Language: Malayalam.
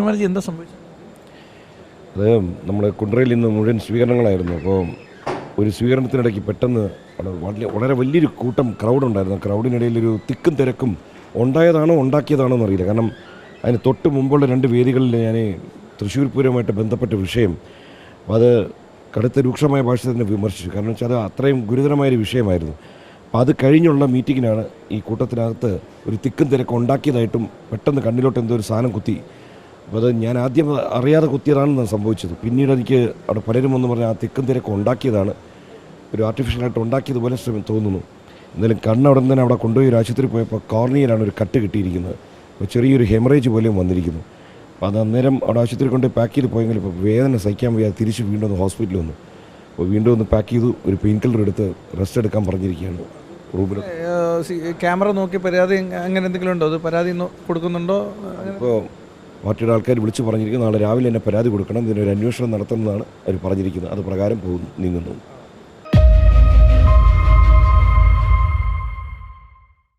എന്താ സംഭവിച്ചത്? അത് നമ്മുടെ കുണ്ടറയിൽ നിന്ന് മുഴുവൻ സ്വീകരണങ്ങളായിരുന്നു. അപ്പോൾ ഒരു സ്വീകരണത്തിനിടയ്ക്ക് പെട്ടെന്ന് വളരെ വളരെ വലിയൊരു കൂട്ടം ക്രൗഡ് ഉണ്ടായിരുന്നു. ക്രൗഡിനിടയിൽ ഒരു തിക്കും തിരക്കും ഉണ്ടായതാണോ ഉണ്ടാക്കിയതാണോ എന്നറിയില്ല. കാരണം അതിന് തൊട്ട് മുമ്പുള്ള രണ്ട് വേദികളിൽ ഞാൻ തൃശ്ശൂർ പൂരവുമായിട്ട് ബന്ധപ്പെട്ട വിഷയം അത് കടുത്ത രൂക്ഷമായ ഭാഷ തന്നെ വിമർശിച്ചു. കാരണം വെച്ചാൽ അത് അത്രയും ഗുരുതരമായൊരു വിഷയമായിരുന്നു. അപ്പോൾ അത് കഴിഞ്ഞുള്ള മീറ്റിങ്ങിനാണ് ഈ കൂട്ടത്തിനകത്ത് ഒരു തിക്കും തിരക്കും ഉണ്ടാക്കിയതായിട്ടും പെട്ടെന്ന് കണ്ണിലോട്ട് എന്തോ ഒരു സാധനം കുത്തി അപ്പോൾ അത് ഞാൻ ആദ്യം അറിയാതെ കുത്തിയതാണെന്ന് സംഭവിച്ചത്. പിന്നീട് എനിക്ക് അവിടെ പലരും എന്ന് പറഞ്ഞാൽ ആ തിക്കും തിരക്കും ഉണ്ടാക്കിയതാണ്. ഒരു ആർട്ടിഫിഷ്യലായിട്ട് ഉണ്ടാക്കിയതുപോലെ ശ്രമം തോന്നുന്നു. എന്നാലും കണ്ണ് അവിടെ നിന്ന് തന്നെ അവിടെ കൊണ്ടുപോയി ഒരു ആശുപത്രി പോയപ്പോൾ കോർണിയയിലാണ് ഒരു കട്ട് കിട്ടിയിരിക്കുന്നത്. അപ്പോൾ ചെറിയൊരു ഹെമറേജ് പോലെയും വന്നിരിക്കുന്നു. അപ്പോൾ അത് അന്നേരം അവിടെ ആശുപത്രി കൊണ്ട് പാക്ക് ചെയ്ത് പോയെങ്കിൽ ഇപ്പോൾ വേദന സഹിക്കാൻ വയ്യാതെ തിരിച്ച് വീണ്ടും ഒന്ന് ഹോസ്പിറ്റലിൽ വന്നു. അപ്പോൾ വീണ്ടും ഒന്ന് പാക്ക് ചെയ്തു ഒരു പെയിൻ കില്ലർ എടുത്ത് റെസ്റ്റ് എടുക്കാൻ പറഞ്ഞിരിക്കുകയാണ് റൂമിൽ. ക്യാമറ നോക്കി പരാതി അങ്ങനെ എന്തെങ്കിലും ഉണ്ടോ? അത് പരാതി കൊടുക്കുന്നുണ്ടോ? ഇപ്പോൾ പാർട്ടിയുടെ ആൾക്കാർ വിളിച്ചു പറഞ്ഞിരിക്കുന്നു നാളെ രാവിലെ തന്നെ പരാതി കൊടുക്കണം ഇതിനൊരു അന്വേഷണം നടത്തുന്നതാണ് അവർ പറഞ്ഞിരിക്കുന്നത്. അത് പ്രകാരം പോകുന്നു നീങ്ങുന്നു.